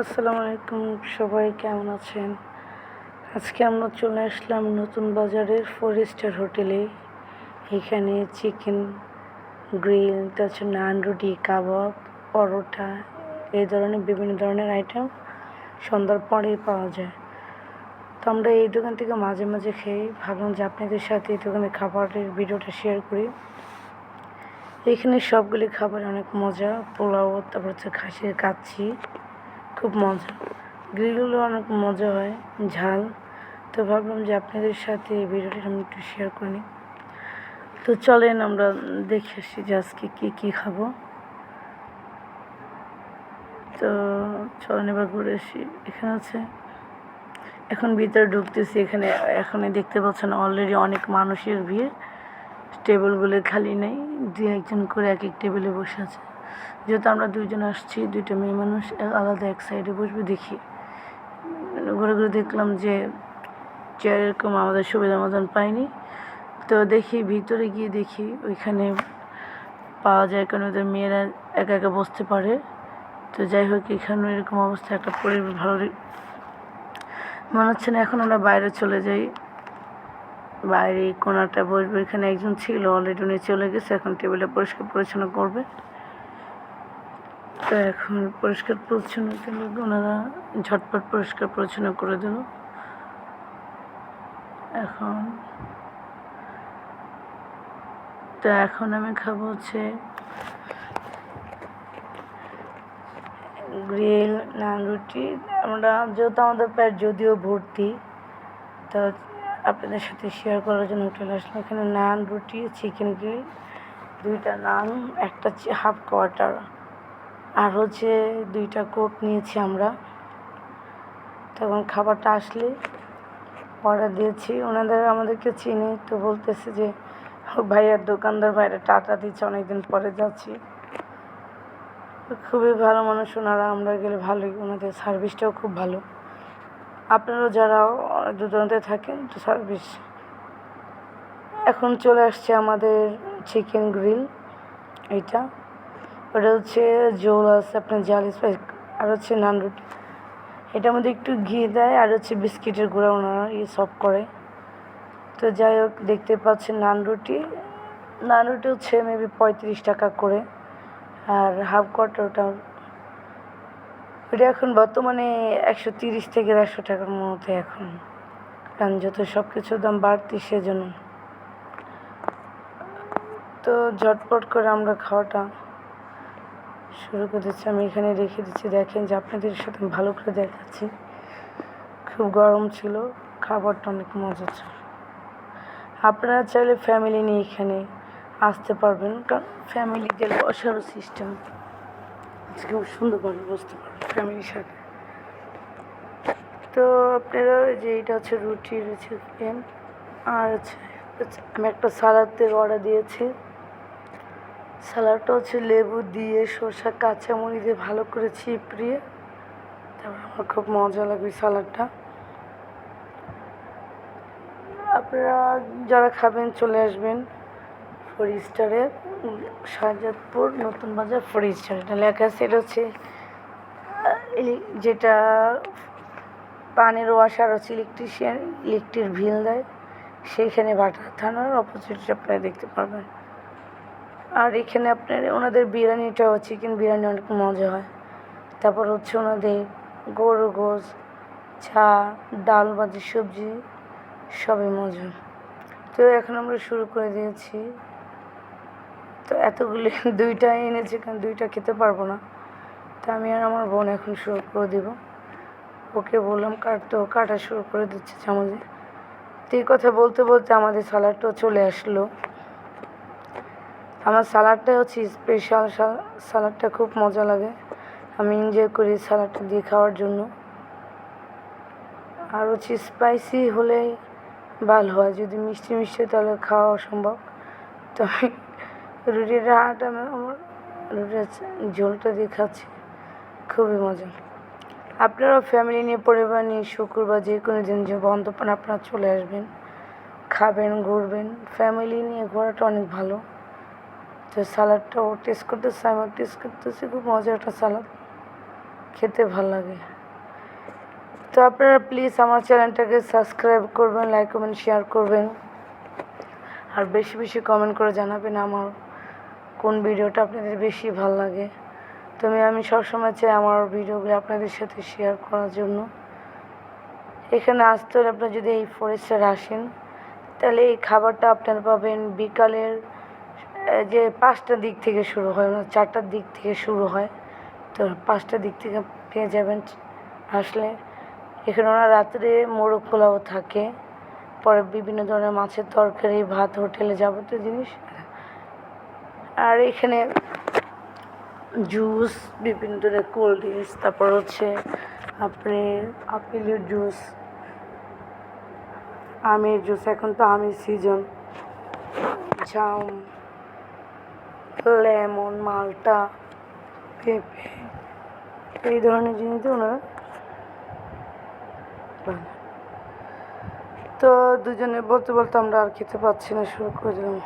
আসসালামু আলাইকুম, সবাই কেমন আছেন? আজকে আমরা চলে আসলাম নতুন বাজারের ফোর স্টার হোটেলে এখানে চিকেন গ্রিল তাছাড়া নান রুটি, কাবাব, পরোটা, এই ধরনের বিভিন্ন ধরনের আইটেম সন্ধ্যার পরেই পাওয়া যায়। তো আমরা এই দোকান থেকে মাঝে মাঝে খেয়ে ভাবলাম যে আপনাদের সাথে এই দোকানের খাবারের ভিডিওটা শেয়ার করি। এখানে সবগুলি খাবার অনেক মজা, পোলাও, তারপর হচ্ছে খাসির কাচ্ছি খুব মজা। গ্রিলগুলো অনেক মজা হয়, ঝাল। তো ভাবলাম যে আপনাদের সাথে এই ভিডিওটা আমি একটু শেয়ার করে। তো চলেন আমরা দেখে আসি যে আজকে কী কী খাব। তো চলেন এবার ঘুরে আসি। এখানে আছে, এখন ভিতরে ঢুকতেছি, এখানে, এখনই দেখতে পাচ্ছেন অলরেডি অনেক মানুষের ভিড়। টেবিলগুলো খালি নেই দু একজন করে এক এক টেবিলে বসে আছে। যেহেতু আমরা দুইজন আসছি, দুইটা মেয়ে মানুষ আলাদা এক সাইডে বসবে, দেখি। ঘুরে ঘুরে দেখলাম যে চেয়ার এরকম আমাদের সুবিধা মতন পাইনি। তো দেখি ভিতরে গিয়ে দেখি ওইখানে পাওয়া যায় কারণ ওদের মেয়েরা একা একা বসতে পারে। তো যাই হোক এখানে এরকম অবস্থা, একটা পরিবেশ ভালো মনে হচ্ছে না এখন আমরা বাইরে চলে যাই। বাইরে কোনাটা বসবে, এখানে একজন ছিল অলরেডি উনি চলে গেছে, এখন টেবিলে পরিষ্কার পরিচ্ছন্ন করবে। তো এখন পরিষ্কার পরিচ্ছন্ন করলে ওনারা ঝটপট পরিষ্কার পরিচ্ছন্ন করে দিল এখন তো এখন আমি খাব হচ্ছে গ্রিল, নান রুটি। আমরা যেহেতু আমাদের পেট যদিও ভর্তি, তো আপনাদের সাথে শেয়ার করার জন্য হোটেলে আসলাম। এখানে নান, রুটি চিকেন গ্রিল দুইটা নান, একটা হাফ কোয়ার্টার আর হচ্ছে দুইটা কোক নিয়েছি আমরা। তখন খাবারটা আসলে অর্ডার দিয়েছি। ওনাদের আমাদেরকে চিনি তো বলতেছে যে, ভাইয়ার দোকানদার ভাইরা টাটা দিচ্ছে, অনেকদিন পরে যাচ্ছি। খুবই ভালো মানুষ ওনারা, আমরা গেলে ভালোই। ওনাদের সার্ভিসটাও খুব ভালো। আপনারাও যারা দূর দূরান্তে থাকেন, তো সার্ভিস। এখন চলে আসছে আমাদের চিকেন গ্রিল, এইটা। ওটা হচ্ছে জোল আছে আপনার জাল স্পাইস আর হচ্ছে নান রুটি এটার মধ্যে একটু ঘি দেয়, আর হচ্ছে বিস্কিটের গুঁড়া ওনারা ইয়ে সব করে। তো যাই হোক, দেখতে পাচ্ছেন নান রুটি নান রুটি হচ্ছে মেবি পঁয়ত্রিশ টাকা করে, আর হাফ কোয়ার্টার ওটা। ওটা এখন বর্তমানে একশো তিরিশ থেকে একশো টাকার মধ্যে এখন। কারণ যত সব কিছুর দাম বাড়তি সেজন্য। তো ঝটপট করে আমরা খাওয়াটা শুরু করে দিচ্ছি, আমি এখানে রেখে দিচ্ছি। দেখেন যে আপনাদের সাথে ভালো করে দেখাচ্ছি। খুব গরম ছিল, খাবারটা অনেক মজা ছিল। আপনারা চাইলে ফ্যামিলি নিয়ে এখানে আসতে পারবেন, কারণ ফ্যামিলিদের বসারও সিস্টেম আজকে সুন্দরভাবে বসতে পারবেন ফ্যামিলির সাথে। তো আপনারা যে এটা হচ্ছে রুটি রয়েছে আর হচ্ছে আমি একটা সালাদের অর্ডার দিয়েছি। স্যালাডটা হচ্ছে লেবু দিয়ে শসা কাঁচামরিচ দিয়ে ভালো করে চিপড়িয়ে তারপর আমার খুব মজা লাগবে স্যালাডটা আপনারা যারা খাবেন চলে আসবেন ফোর স্টারের শাহজাদপুর, নতুন বাজার ফোর স্টার এটা লেখা আছে হচ্ছে যেটা পানের ওয়াশার হচ্ছে ইলেকট্রিশিয়ান, ইলেকট্রিক ভিল দেয়, সেইখানে বাটার থানার অপোজিটে আপনারা দেখতে পারবেন। আর এখানে আপনার ওনাদের বিরিয়ানিটাও চিকেন বিরিয়ানি অনেক মজা হয়। তারপর হচ্ছে ওনাদের গরু গোস চা, ডাল ভাজি, সবজি, সবই মজা। তো এখন আমরা শুরু করে দিয়েছি। তো এতগুলি, দুইটা এনেছি কারণ দুইটা খেতে পারব না। তা আমি আর আমার বোন এখন শুরু করে দেব। ওকে বললাম কাটতে কাটা শুরু করে দিচ্ছে চামচে। তো এই কথা বলতে বলতে আমাদের স্যালাডটাও চলে আসলো। আমার স্যালাডটা হচ্ছে স্পেশাল স্যালাডটা খুব মজা লাগে। আমি এনজয় করি স্যালাডটা দিয়ে খাওয়ার জন্য। আর হচ্ছে স্পাইসি হলে ভালো হয়, যদি মিষ্টি মিষ্টি তাহলে খাওয়া অসম্ভব। তো আমি রুটিটা আটা আমার রুটির ঝোলটা দিয়ে খাচ্ছি। খুবই মজা। আপনারাও ফ্যামিলি নিয়ে, পরিবার নিয়ে শুক্রবার যে কোনো দিন যে বন্ধ পান, আপনারা চলে আসবেন। খাবেন, ঘুরবেন। ফ্যামিলি নিয়ে ঘোরাটা অনেক ভালো। তো স্যালাডটাও টেস্ট করতেছে আমি টেস্ট করতেছি, খুব মজার একটা স্যালাড খেতে ভালো লাগে। তো আপনারা প্লিজ আমার চ্যানেলটাকে সাবস্ক্রাইব করবেন লাইক কমেন্ট শেয়ার করবেন। আর বেশি বেশি কমেন্ট করে জানাবেন আমার কোন ভিডিওটা আপনাদের বেশি ভালো লাগে। তুমি আমি সবসময় চাই আমার ভিডিওগুলো আপনাদের সাথে শেয়ার করার জন্য। এখানে আসতে হলে আপনার যদি এই ফরেস্টে আসেন, তাহলে এই খাবারটা আপনারা পাবেন বিকালের যে পাঁচটার দিক থেকে শুরু হয় না চারটার দিক থেকে শুরু হয়, তো পাঁচটার দিক থেকে পেয়ে যাবেন আসলে। এখানে ওনার রাত্রে মোরগ পোলাও থাকে, পরে বিভিন্ন ধরনের মাছের তরকারি, ভাত, হোটেলে যাবতীয় জিনিস। আর এখানে জুস, বিভিন্ন ধরনের কোল্ড ড্রিঙ্কস তারপর হচ্ছে আপনি আপেলের জুস, আমের জুস, এখন তো আমের সিজন জাম। লেমন, মালটা, পেঁপে, এই ধরনের জিনিস ওনারা তো দুজনে বলতে বলতে আমরা আর খেতে পাচ্ছি না, শুরু করে দিলাম।